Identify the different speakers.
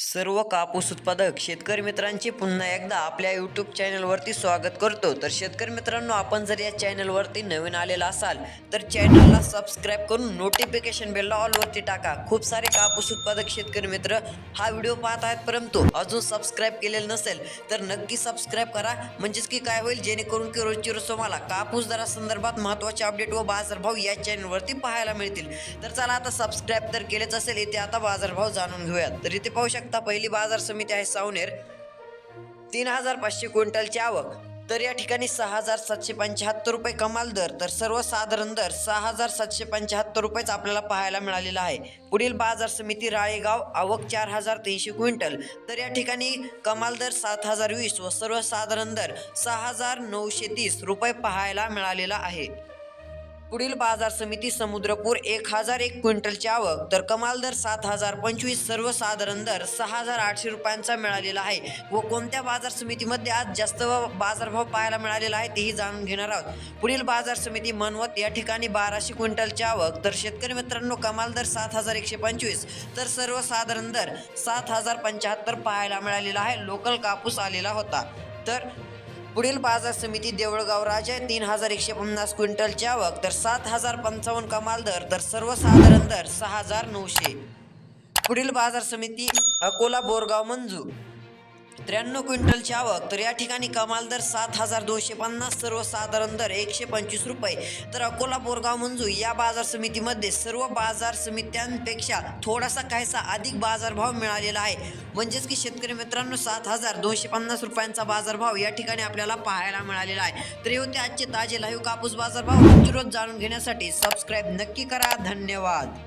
Speaker 1: सर्व कापूस उत्पादक शेतकरी मित्रांचे पुन्हा एकदा आपल्या यूट्यूब चॅनलवरती स्वागत करतो. तर शेतकरी मित्रांनो आपण जर या चॅनलवरती नवीन आलेला असाल तर चॅनलला सबस्क्राईब करून नोटिफिकेशन बेलला ऑलवरती टाका. खूप सारे कापूस उत्पादक शेतकरी मित्र हा व्हिडिओ पाहत आहेत परंतु अजून सबस्क्राईब केलेलं नसेल तर नक्की सबस्क्राईब करा. म्हणजेच की काय होईल जेणेकरून की रोजची रोज तुम्हाला कापूस दरासंदर्भात महत्त्वाचे अपडेट व बाजारभाव या चॅनलवरती पाहायला मिळतील. तर चला आता सबस्क्राईब तर केलेच असेल इथे आता बाजारभाव जाणून घेऊयात. तर इथे पाहू शकता पहिली बाजार समिती आहे सावनेर. तीन हजार पाचशे क्विंटलची आवक. तर या ठिकाणी सहा हजार सातशे पंच्याहत्तर रुपये कमाल दर तर सर्वसाधारण दर सहा हजार सातशे पंच्याहत्तर रुपयेच आपल्याला पाहायला मिळालेला आहे. पुढील बाजार समिती राळेगाव आवक चार हजार तीनशे क्विंटल. तर या ठिकाणी कमाल दर सात हजार वीस व सर्वसाधारण दर सहा हजार नऊशे तीस रुपये पाहायला मिळालेला आहे. पुढील बाजार समिती समुद्रपूर एक हजार एक क्विंटलची आवक तर कमाल दर सात हजार पंचवीस सर्वसाधारण दर सहा हजार आठशे रुपयांचा मिळालेला आहे. व कोणत्या बाजार समितीमध्ये आज जास्त बाजारभाव पाहायला मिळालेला आहे तेही जाणून घेणार आहोत. पुढील बाजार समिती मनवत या ठिकाणी बाराशे क्विंटलची आवक तर शेतकरी मित्रांनो कमाल दर सात हजार एकशे पंचवीस तर सर्वसाधारण दर सात हजार पंच्याहत्तर पाहायला मिळालेला आहे. लोकल कापूस आलेला होता. तर पुढील बाजार समिती देवळगाव राजा तीन हजार एकशे पन्नास क्विंटलची आवक तर सात हजार पंचावन्न कमाल दर तर सर्वसाधारण दर सहा हजार नऊशे. पुढील बाजार समिती अकोला बोरगाव मंजू. त्र्याण्णव क्विंटलची आवक तर या ठिकाणी कमाल दर सात हजार दोनशे पन्नास सर्वसाधारण दर एकशे पंचवीस रुपये. तर अकोला बोरगाव मंजू या बाजार समितीमध्ये सर्व बाजार समित्यांपेक्षा थोडासा काहीसा अधिक बाजारभाव मिळालेला आहे. म्हणजेच की शेतकरी मित्रांनो सात हजार दोनशे पन्नास रुपयांचा बाजारभाव या ठिकाणी आपल्याला पाहायला मिळालेला आहे. तर हे होते आजचे ताजे लाईव्ह कापूस बाजारभाव. रोज रोज जाणून घेण्यासाठी सबस्क्राईब नक्की करा. धन्यवाद.